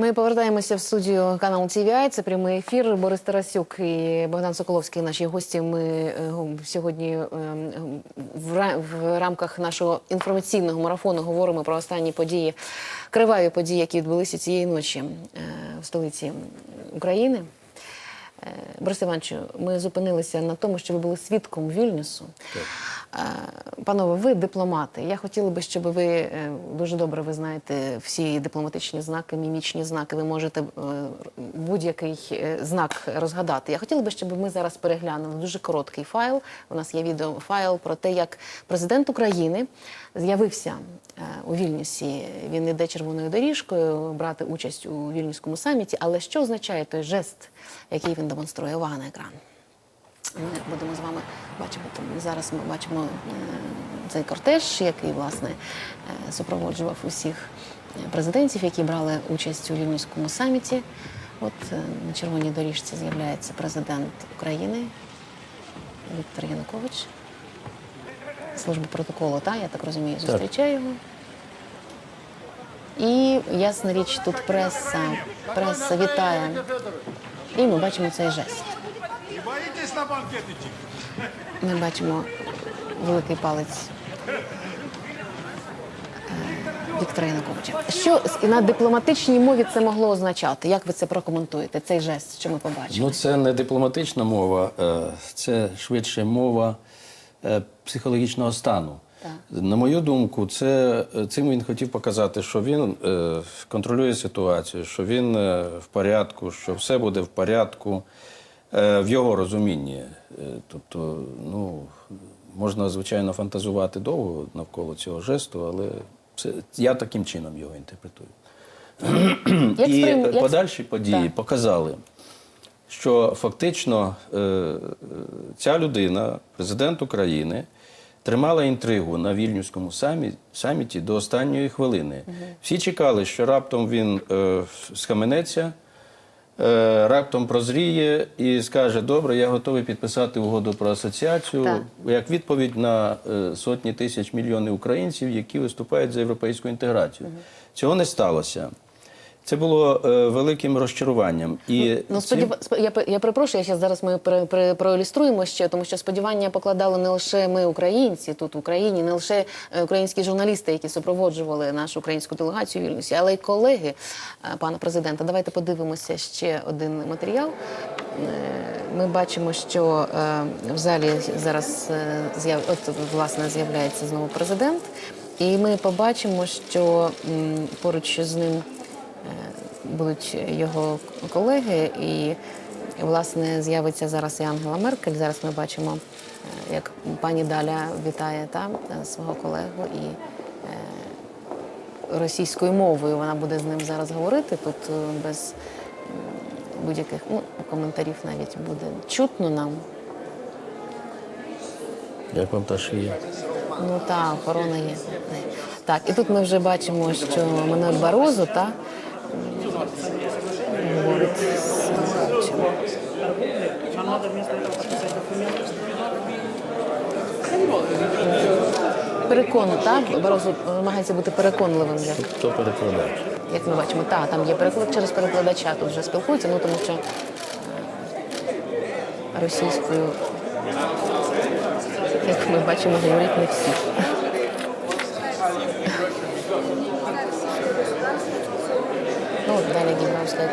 Ми повертаємося в студію каналу TVI. Це прямий ефір. Борис Тарасюк і Богдан Соколовський, наші гості. Ми е, сьогодні е, в ра- рамках нашого інформаційного марафону говоримо про останні події, криваві події, які відбулися цієї ночі е, в столиці України. Е, Борис Івановичу, ми зупинилися на тому, що ви були свідком Вільнюсу. Е, Панове, ви дипломати. Я хотіла би, щоб ви е, дуже добре ви знаєте всі дипломатичні знаки, мімічні знаки. Ви можете будь-який знак розгадати. Я хотіла би, щоб ми зараз переглянули дуже короткий файл. У нас є відеофайл про те, як президент України з'явився е, у Вільнюсі. Він іде червоною доріжкою брати участь у вільнюському саміті. Але що означає той жест, який він демонструє? Увага на екран. Ми будемо з вами бачимо зараз. Ми бачимо е, цей кортеж, який власне е, супроводжував усіх президентів, які брали участь у Вільнюському саміті. От на червоній доріжці з'являється президент України Віктор Янукович. Служба протоколу, та я так розумію, зустрічає його. І ясна річ, тут преса, преса вітає. І ми бачимо цей жест. Не боитесь на банкет идти? Ми бачимо великий палець е, Віктора Януковича. Що на дипломатичній мові це могло означати? Як ви це прокоментуєте? Цей жест, що ми побачили? Ну, це не дипломатична мова, е, це швидше мова психологічного стану. Так. На мою думку, це, цим він хотів показати, що він е, контролює ситуацію, що він е, в порядку, що все буде в порядку е, в його розумінні. Е, тобто, ну, можна, звичайно, фантазувати довго навколо цього жесту, але це, я таким чином його інтерпретую. Як І подальші події Так. показали, що фактично е, е, ця людина, президент України, тримала інтригу на вільнюському саміті до останньої хвилини. Всі чекали, що раптом він е, схаменеться, раптом прозріє і скаже: Добре, я готовий підписати угоду про асоціацію Так. як відповідь на сотні тисяч мільйонів українців, які виступають за європейську інтеграцію. Цього не сталося. Це було е, великим розчаруванням. І Ну, цим- сподів... спо- я, я перепрошую, я ще зараз ми при, при, проілюструємо ще, тому що сподівання покладали не лише ми, українці, тут в Україні, не лише е, українські журналісти, які супроводжували нашу українську делегацію в Вільнюсі, але й колеги е, пана президента. Давайте подивимося ще один матеріал. Е, Ми бачимо, що в залі зараз з'яв... от, власне з'являється знову президент, і ми побачимо, що поруч з ним будуть його колеги, і власне з'явиться зараз і Ангела Меркель. Зараз ми бачимо, е, як пані Даля вітає там е, свого колегу і е, російською мовою вона буде з ним зараз говорити. Тут е, без будь-яких ну, коментарів навіть буде чутно нам. Як вам та шия? Ну так, охорона є. Так, і тут ми вже бачимо, що Мануель Барозу та Перекону, так? Барозу намагається бути переконливим для Хто перекладає? як ми бачимо, та там є переклад через перекладача, тут вже спілкуються, ну тому що е, російською, як ми бачимо, говорять не всі. Далі Гімрав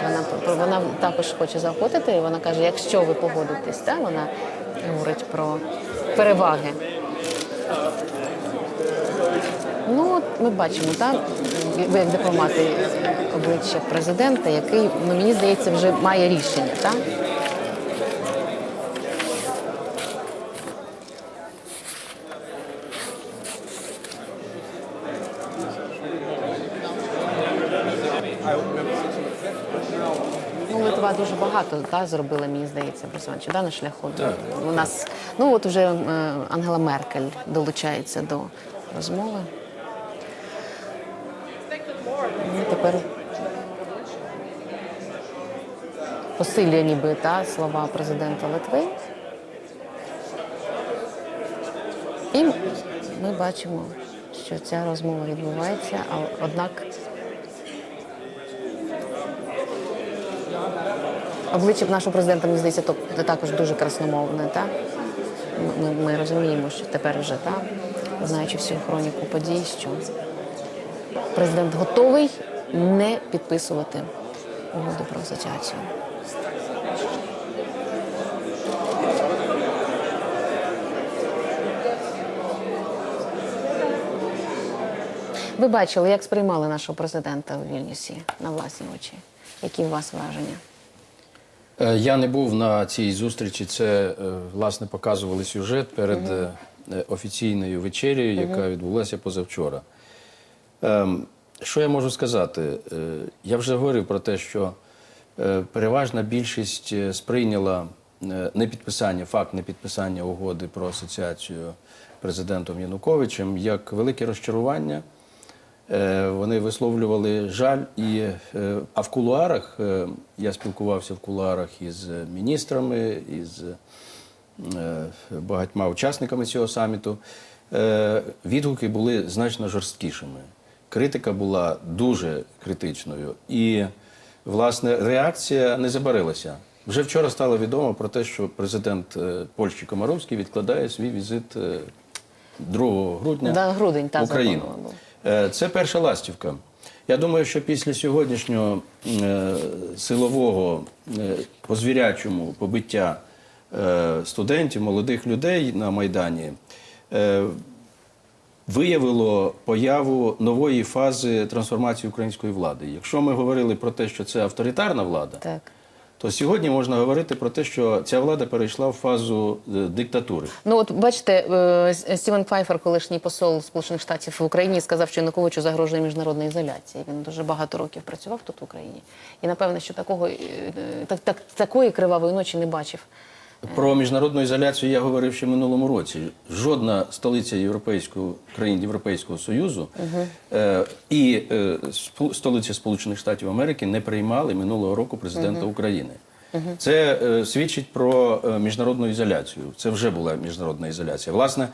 вона, вона також хоче заохотити, і вона каже, якщо ви погодитесь, та, вона говорить про переваги. Ну, ми бачимо, так, ви як дипломати обличчя президента, який, ну, мені здається, вже має рішення, так? Ну, Литва дуже багато та, зробила, мені здається, Борисовичу, да, на шляху. У нас, ну от уже е, Ангела Меркель долучається до розмови. Ну, тепер посилює ніби та, слова президента Литви. І ми бачимо, що ця розмова відбувається, а однак Обличчя нашого президента, мені здається, то також дуже красномовне, так? Ми, ми розуміємо, що тепер вже так, знаючи всю хроніку подій, що президент готовий не підписувати угоду про асоціацію. Ви бачили, як сприймали нашого президента у Вільнюсі на власні очі? Які у вас враження? Е, Я не був на цій зустрічі. Це е, власне показували сюжет перед е, офіційною вечерею, яка відбулася позавчора. Ем, Що я можу сказати? Я вже говорив про те, що переважна більшість сприйняла непідписання, факт непідписання угоди про асоціацію президентом Януковичем як велике розчарування. Е, Вони висловлювали жаль і е, а в кулуарах е, я спілкувався в кулуарах із міністрами, із багатьма учасниками цього саміту. Відгуки були значно жорсткішими. Критика була дуже критичною. І, власне, реакція не забарилася. Вже вчора стало відомо про те, що президент Польщі Комаровський відкладає свій візит е, 2 грудня Да, грудень, та, в Україну. Е, Це перша ластівка. Я думаю, що після сьогоднішнього е, силового е, по звірячому побиття е, студентів, молодих людей на Майдані е, виявило появу нової фази трансформації української влади. Якщо ми говорили про те, що це авторитарна влада, Так. То сьогодні можна говорити про те, що ця влада перейшла в фазу е, диктатури. Ну от бачите, е, Стівен Файфер, колишній посол Сполучених Штатів в Україні, сказав, що Януковичу загрожує міжнародна ізоляція. Він дуже багато років працював тут в Україні. І напевне, що такого е, так, так, такої кривавої ночі не бачив. Про міжнародну ізоляцію я говорив ще минулому році. Жодна столиця Європейського країн Європейського Союзу е, і е, столиця Сполучених Штатів Америки не приймали минулого року президента України. Це е, свідчить про е, міжнародну ізоляцію. Це вже була міжнародна ізоляція. Власне,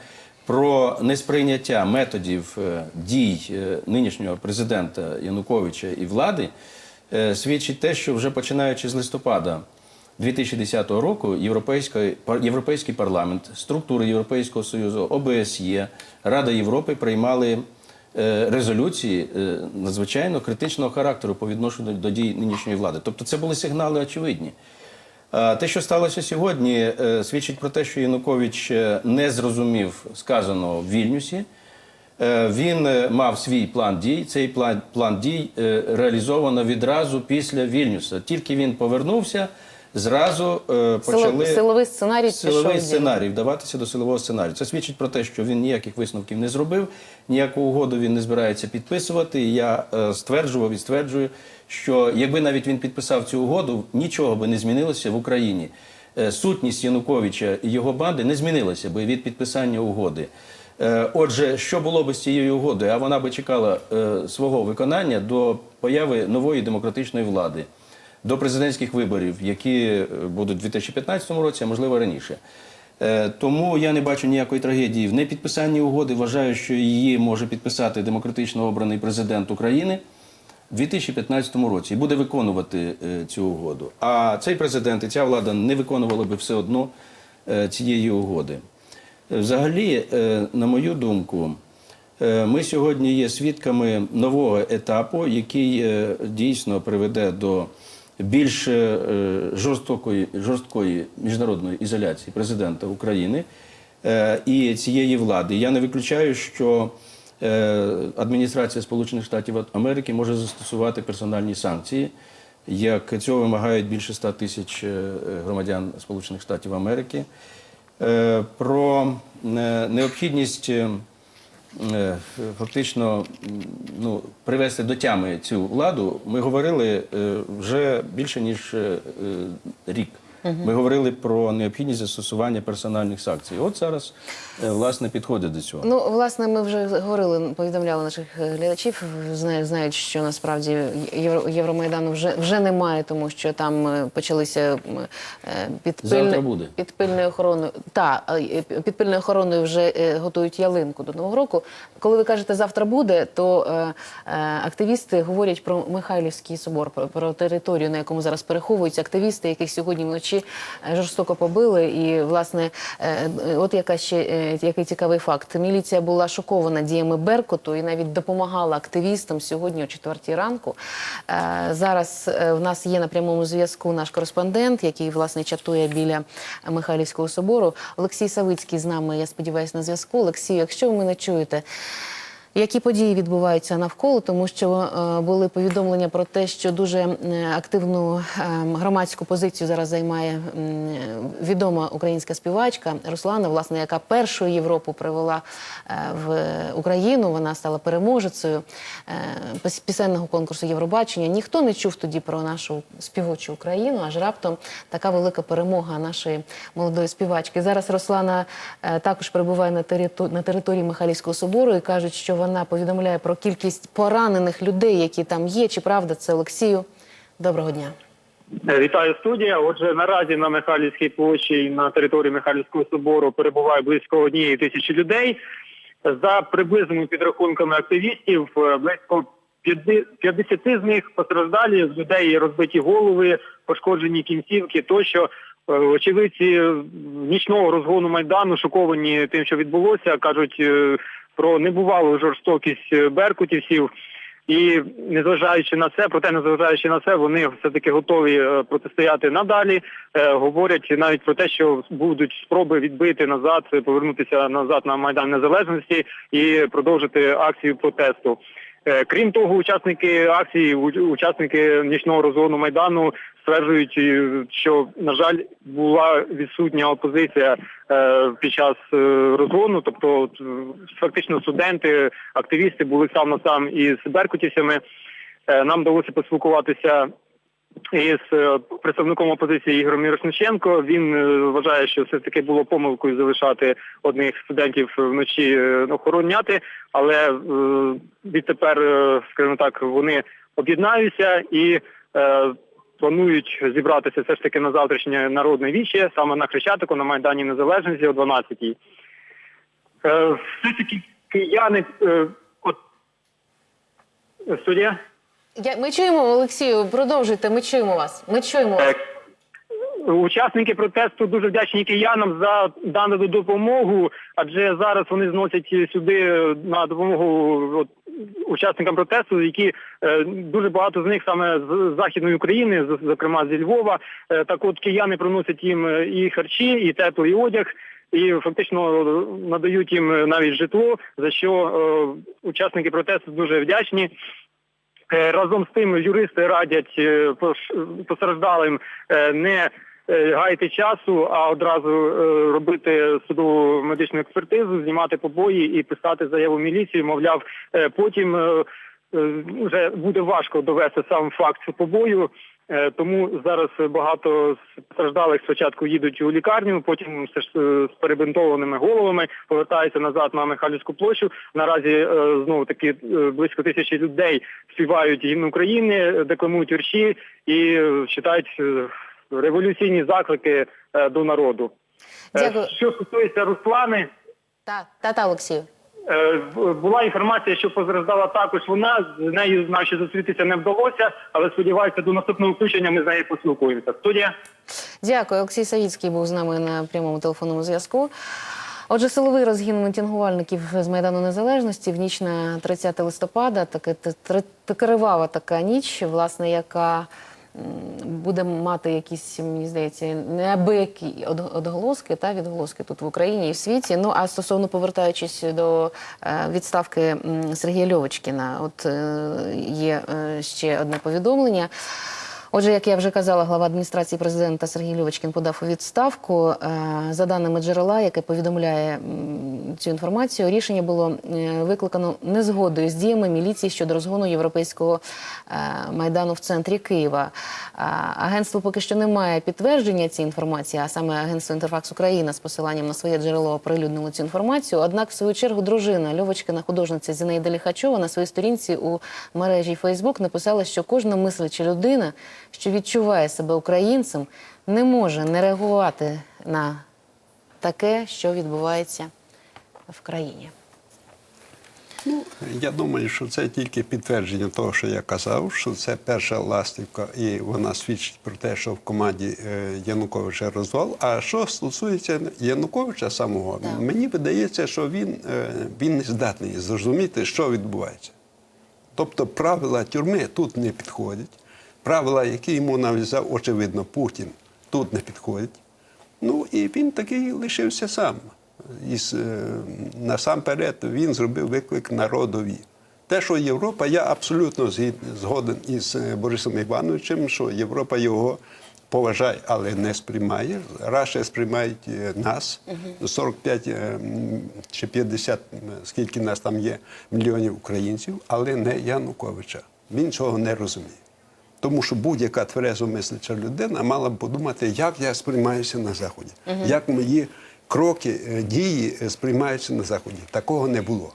про несприйняття методів е, дій е, нинішнього президента Януковича і влади е, свідчить те, що вже починаючи з листопада 2010 року Європейський, парламент, структури Європейського Союзу, ОБСЄ, Рада Європи приймали е, резолюції е, надзвичайно критичного характеру по відношенню до дій нинішньої влади. Тобто це були сигнали очевидні. Те, що сталося сьогодні, е, свідчить про те, що Янукович не зрозумів сказаного в Вільнюсі. Він мав свій план дій. Цей план, план дій реалізовано відразу після Вільнюса. Тільки він повернувся, зразу е, почали силовий сценарій силовий сценарій, вдаватися до силового сценарію. Це свідчить про те, що він ніяких висновків не зробив, ніяку угоду він не збирається підписувати. І я е, стверджував і стверджую, що якби навіть він підписав цю угоду, нічого би не змінилося в Україні. Е, Сутність Януковича і його банди не змінилася би від підписання угоди. Е, Отже, що було би з цією угодою? А вона би чекала е, свого виконання до появи нової демократичної влади, до президентських виборів, які е, будуть у 2015 році, а можливо раніше. Е, Тому я не бачу ніякої трагедії в непідписанні угоди. Вважаю, що її може підписати демократично обраний президент України у 2015 році і буде виконувати е, цю угоду. А цей президент і ця влада не виконували би все одно цієї угоди. Взагалі, на мою думку, ми сьогодні є свідками нового етапу, який дійсно приведе до більш е, жорстокої, жорсткої міжнародної ізоляції президента України е, і цієї влади. Я не виключаю, що е, адміністрація Сполучених Штатів Америки може застосувати персональні санкції, як цього вимагають більше 100 тисяч е, громадян Сполучених Штатів Америки. Е, Про е, необхідність е, е, фактично ну, привести до тями цю владу ми говорили е, вже більше ніж е, Ми говорили про необхідність застосування персональних санкцій. От зараз е, власне підходить до цього. Ну, власне, ми вже говорили, повідомляли наших е, глядачів. Знають, що насправді Євро, Євромайдану вже вже немає, тому що там е, почалися м, е, під Завтра буде. під пильною охороною. Та е, під пильною охороною вже готують ялинку до нового року. Коли ви кажете завтра буде, то активісти говорять про Михайлівський собор, про, про територію, на якому зараз переховуються активісти, яких сьогодні вночі е, жорстоко побили. І власне, е, е, от яка ще який цікавий факт. Міліція була шокована діями Беркуту і навіть допомагала активістам сьогодні о четвертій ранку. Зараз в нас є на прямому зв'язку наш кореспондент, який власне чатує біля Михайлівського собору. Олексій Савицький з нами. Я сподіваюся, на зв'язку. Олексію, якщо ви мене чуєте. Які події відбуваються навколо, тому що е, були повідомлення про те, що дуже е, активну е, громадську позицію зараз займає відома українська співачка Руслана, власне, яка першу Європу привела в Україну. Вона стала переможецею пісенного конкурсу Євробачення. Ніхто не чув тоді про нашу співочу Україну, аж раптом така велика перемога нашої молодої співачки. Зараз Руслана також перебуває на території, Михайлівського собору і кажуть, що вона повідомляє про кількість поранених людей, які там є. Чи правда це Олексію? Доброго дня. Вітаю студія. Отже, наразі на Михайлівській площі на території Михайлівського собору перебуває близько однієї тисячі людей. За приблизними підрахунками активістів, е, близько п'яти- 50 з них постраждалі з людей розбиті голови, пошкоджені кінцівки. Тощо Е, очевидці нічного розгону майдану шоковані тим, що відбулося, кажуть е, про небувалу жорстокість е, беркутівців. І незважаючи на це, проте незважаючи на це, вони все таки готові е, протистояти надалі. Е, говорять навіть про те, що будуть спроби відбити назад, повернутися назад на майдан незалежності і продовжити акцію протесту. Крім того, учасники акції, учасники нічного розгону майдану стверджують, е, що на жаль була відсутня опозиція е, під час е, розгону. Тобто, фактично, студенти, активісти були сам на сам із беркутівцями. Е, Нам вдалося поспілкуватися із представником опозиції Ігорем Мірошниченко. Він вважає, що все таки було помилкою залишати одних студентів вночі охороняти, але відтепер, скажімо так, вони об'єднаються і планують зібратися все ж таки на завтрашнє народне віче, саме на Хрещатику, на Майдані Незалежності о 12-й. Е, все таки кияни, е, от студія. Я, ми чуємо Олексію. Продовжуйте. Ми чуємо вас. Ми чуємо вас. Учасники протесту дуже вдячні киянам за дану допомогу, адже зараз вони зносять сюди на допомогу учасникам протесту, які е, дуже багато з них саме з західної України, зокрема зі Львова. Е, так от кияни приносять їм е, і харчі, і теплий одяг. І фактично надають їм навіть житло, за що учасники протесту дуже вдячні. Разом з тим юристи радять е, постраждалим не гаяти часу, а одразу е, робити судову медичну експертизу, знімати побої і писати заяву в міліцію. Мовляв, е, потім е, е, вже буде важко довести сам факт побою. Е, Тому зараз багато з постраждалих спочатку їдуть у лікарню, потім е, з перебинтованими головами повертаються назад на Михайлівську площу. Наразі е, знову таки е, близько тисячі людей співають гімн України, декламують вірші і е, читають е, революційні заклики е, до народу. Е, Дякую. Що стосується Руслани, Та, та, та, Олексію. Е, Була інформація, що постраждала також вона. З нею наші зустрітися не вдалося, але сподіваюся, до наступного включення ми з нею поспілкуємося. Студія. Дякую. Олексій Савіцький був з нами на прямому телефонному зв'язку. Отже, силовий розгін мітингувальників з Майдану Незалежності в ніч на 30 листопада, таке кривава така ніч, власне, яка буде мати якісь, мені здається, неабиякі од- одголоски та відголоски тут в Україні і в світі. Ну а стосовно повертаючись до е, відставки Сергія Льовочкіна, от е, є е, ще одне повідомлення. Отже, як я вже казала, глава адміністрації президента Сергій Льовочкін подав у відставку. Е, За даними джерела, яке повідомляє цю інформацію, рішення було е, викликано незгодою з діями міліції щодо розгону європейського е, майдану в центрі Києва. Агентство поки що не має підтвердження цієї інформації, а саме агентство Інтерфакс Україна з посиланням на своє джерело оприлюднило цю інформацію. Однак, в свою чергу, дружина Льовочкина, художниця Зінаїда Ліхачова, на своїй сторінці у мережі Фейсбук написала, що кожна мисляча людина, що відчуває себе українцем, не може не реагувати на таке, що відбувається в країні. Ну, я думаю, що це тільки підтвердження того, що я казав, що це перша ластівка, і вона свідчить про те, що в команді е, Януковича розвал. А що стосується Януковича самого, Так. мені видається, що він, е, він не здатний зрозуміти, що відбувається. Тобто правила тюрми тут не підходять. Правила, які йому нав'язав, очевидно, Путін, тут не підходять. Ну і він такий лишився сам. Із, е, насамперед він зробив виклик народові. Те, що Європа, я абсолютно згоден із е, Борисом Івановичем, що Європа його поважає, але не сприймає. Раще сприймають е, нас 45 е, чи 50, скільки нас там є мільйонів українців, але не Януковича. Він цього не розуміє. Тому що будь-яка тверезо мисляча людина мала б подумати, як я сприймаюся на Заході, як мої кроки, е, дії е, сприймаються на Заході. Такого не було.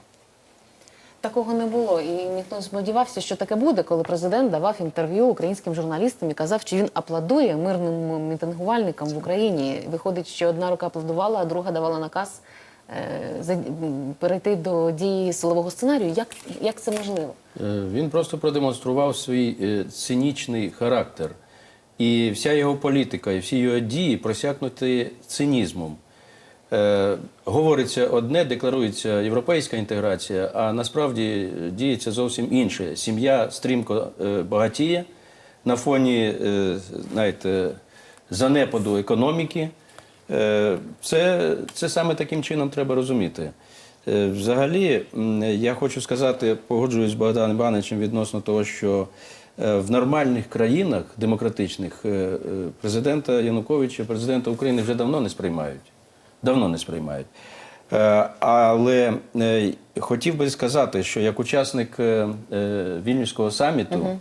Такого не було, і ніхто не сподівався, що таке буде, коли президент давав інтерв'ю українським журналістам і казав, що він аплодує мирним мітингувальникам в Україні. Виходить, що одна рука аплодувала, а друга давала наказ перейти до дії силового сценарію. Як, як це можливо? Е, Він просто продемонстрував свій е, цинічний характер. І вся його політика, і всі його дії просякнуті цинізмом. Е, говориться одне, декларується європейська інтеграція, а насправді е, діється зовсім інше. Сім'я стрімко е, багатіє на фоні е, знаєте, занепаду економіки. Е, Це, це саме таким чином треба розуміти. Е, Взагалі, я хочу сказати, погоджуюсь з Богданом Івановичем відносно того, що е, в нормальних країнах демократичних президента Януковича, президента України вже давно не сприймають. Давно не сприймають. Але хотів би сказати, що як учасник Вільнюського саміту,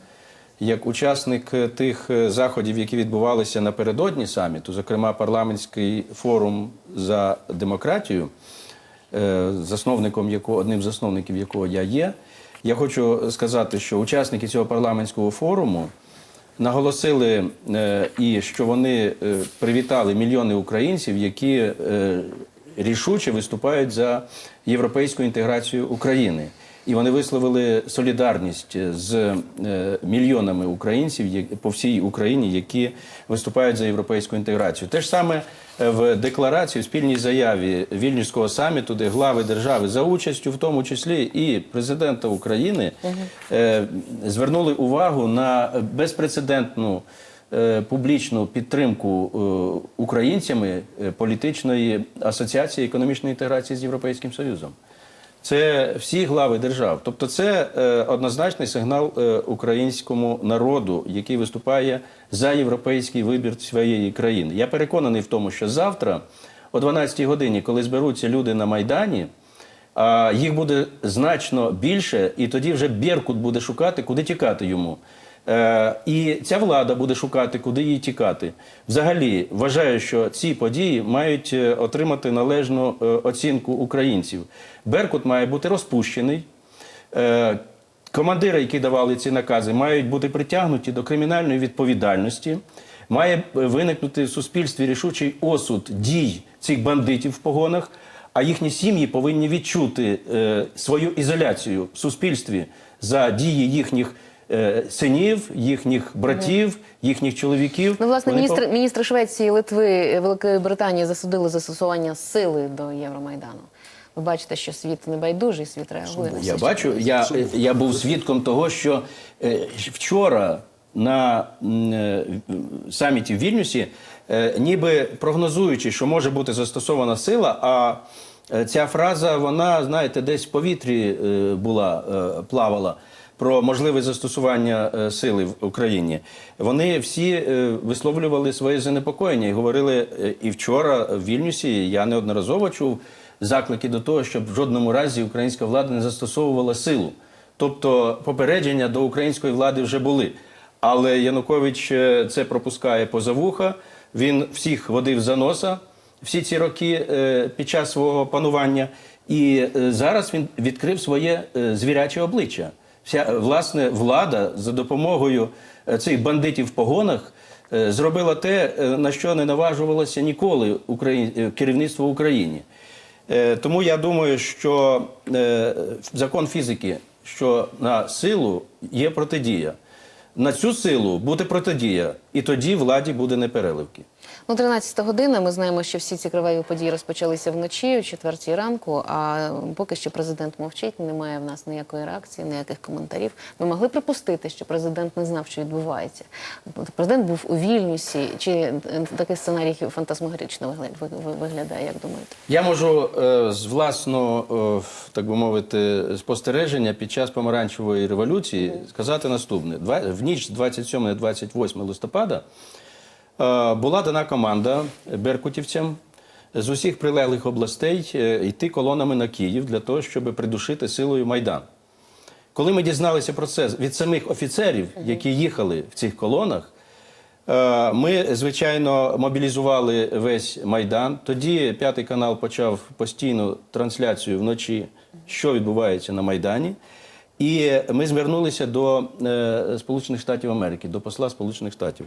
як учасник е, тих е, заходів, які відбувалися напередодні саміту, зокрема парламентський форум за демократію, е, засновником якого одним з засновників якого я є, я хочу сказати, що учасники цього парламентського форуму наголосили і що вони привітали мільйони українців, які рішуче виступають за європейську інтеграцію України. І вони висловили солідарність з е, мільйонами українців по всій Україні, які виступають за європейську інтеграцію. Те ж саме е, в декларації, в спільній заяві Вільнюського саміту, де глави держави за участю, в тому числі і президента України, е, звернули увагу на безпрецедентну е, публічну підтримку е, українцями е, політичної асоціації економічної інтеграції з Європейським Союзом. Це всі глави держав. Тобто, це е, однозначний сигнал е, українському народу, який виступає за європейський вибір своєї країни. Я переконаний в тому, що завтра, о 12-й годині, коли зберуться люди на Майдані, а їх буде значно більше, і тоді вже Беркут буде шукати, куди тікати йому. Е, і ця влада буде шукати, куди їй тікати. Взагалі, вважаю, що ці події мають е, отримати належну е, оцінку українців. Беркут має бути розпущений. Командири, які давали ці накази, мають бути притягнуті до кримінальної відповідальності. Має виникнути в суспільстві рішучий осуд дій цих бандитів в погонах, а їхні сім'ї повинні відчути свою ізоляцію в суспільстві за дії їхніх синів, їхніх братів, їхніх чоловіків. Ну, власне, Вони міністр, міністри Швеції, Литви, Великої Британії засудили застосування сили до Євромайдану. Ви бачите, що світ не байдужий, світ реагує на все, Я що бачу, я, я був свідком того, що е, вчора на е, саміті в Вільнюсі, е, ніби прогнозуючи, що може бути застосована сила, а е, ця фраза, вона, знаєте, десь в повітрі е, була, е, плавала. Про можливе застосування е, сили в Україні, вони всі е, висловлювали своє занепокоєння і говорили е, і вчора в Вільнюсі. Я неодноразово чув заклики до того, щоб в жодному разі українська влада не застосовувала силу. Тобто попередження до української влади вже були. Але Янукович це пропускає поза вуха. Він всіх водив за носа всі ці роки під час свого панування. І зараз він відкрив своє звіряче обличчя. Вся власне влада за допомогою е, цих бандитів в погонах е, зробила те, е, на що не наважувалося ніколи Украї... керівництво. Е, Тому я думаю, що закон фізики, що на силу є протидія. На цю силу буде протидія, і тоді владі буде непереливки. Ну, 13 година. Ми знаємо, що всі ці криваві події розпочалися вночі, о 4 ранку. А поки що президент мовчить, немає в нас ніякої реакції, ніяких коментарів. Ми могли припустити, що президент не знав, що відбувається. Президент був у Вільнюсі. Чи е, такий сценарій ви- виглядає, як думаєте? Я можу е, з власного, е, так би мовити, спостереження під час помаранчевої революції сказати наступне: Два- в ніч з 27 на 28 листопада була дана команда беркутівцям з усіх прилеглих областей е, йти колонами на Київ для того, щоб придушити силою Майдан. Коли ми дізналися про це від самих офіцерів, які їхали в цих колонах, е, ми, звичайно, мобілізували весь Майдан. Тоді п'ятий канал почав постійну трансляцію вночі, що відбувається на Майдані. І ми звернулися до е, Сполучених Штатів Америки, до посла Сполучених Штатів.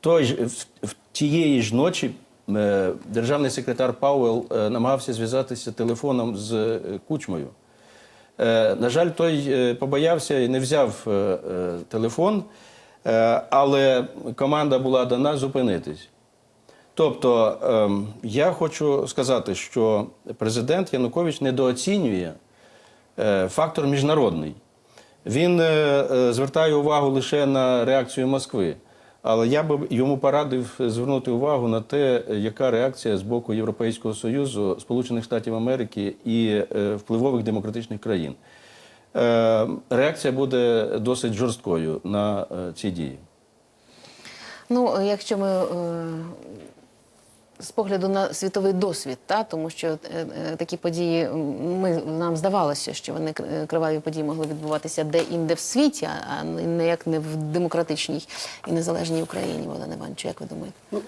Той ж в, тієї ж ночі е, державний секретар Пауел е, намагався зв'язатися телефоном з Кучмою. На жаль, той побоявся і не взяв телефон, але команда була дана зупинитись. Тобто, ем, я хочу сказати, що президент Янукович недооцінює фактор міжнародний. Він е, е, звертає увагу лише на реакцію Москви. Але я би йому порадив звернути увагу на те, яка реакція з боку Європейського Союзу, Сполучених Штатів Америки і е, впливових демократичних країн. Реакція буде досить жорсткою на ці дії. Ну, якщо ми з погляду на світовий досвід, та тому що е, е, такі події ми нам здавалося, що вони е, криваві події могли відбуватися де-інде в світі, а не як не в демократичній і незалежній Україні. Богдан Іванович, як ви думаєте? Ну,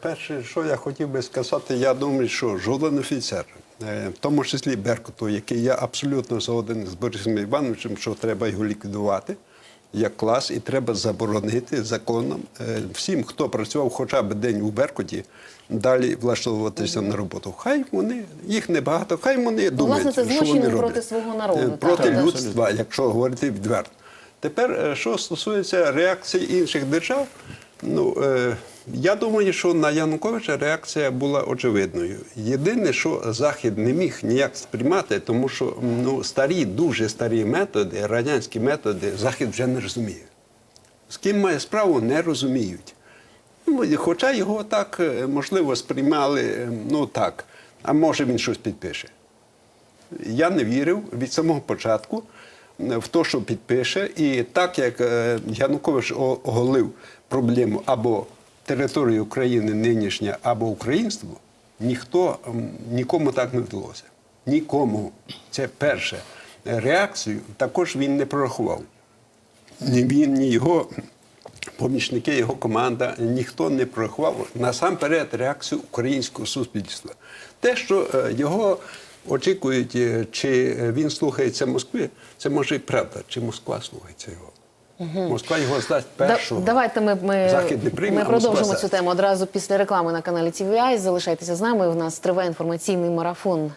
перше, що я хотів би сказати, я думаю, що жоден офіцер, в тому числі Беркуту, який я абсолютно згоден з Борисом Івановичем, що треба його ліквідувати як клас, і треба заборонити законом е, всім, хто працював хоча б день у Беркуті, далі влаштовуватися на роботу. Хай вони, їх небагато, хай вони думають, Ну, власне, це що вони проти роблять. свого народу, проти так, Проти так. людства, якщо говорити відверто. Тепер, е, що стосується реакції інших держав, ну е, я думаю, що на Януковича реакція була очевидною. Єдине, що Захід не міг ніяк сприймати, тому що ну, старі, дуже старі методи, радянські методи, Захід вже не розуміє. З ким має справу, не розуміють. Ну, хоча його так, е, можливо, сприймали, е, ну так, а може він щось підпише. Я не вірив від самого початку е, в те, що підпише. І так як Янукович оголив проблему або території України нинішня, або українство, ніхто нікому так не вдалося. Нікому. Це перше. Реакцію також він не прорахував. Ні він, ні його помічники, його команда, ніхто не прорахував насамперед реакцію українського суспільства. Те, що е, його очікують, е, чи він слухається Москви, це може і правда, чи Москва слухається його. Москва його здасть Да- першого. Давайте ми, ми, Західний прийм, ми продовжимо цю тему одразу після реклами на каналі TVI. Залишайтеся з нами. У нас триває інформаційний марафон.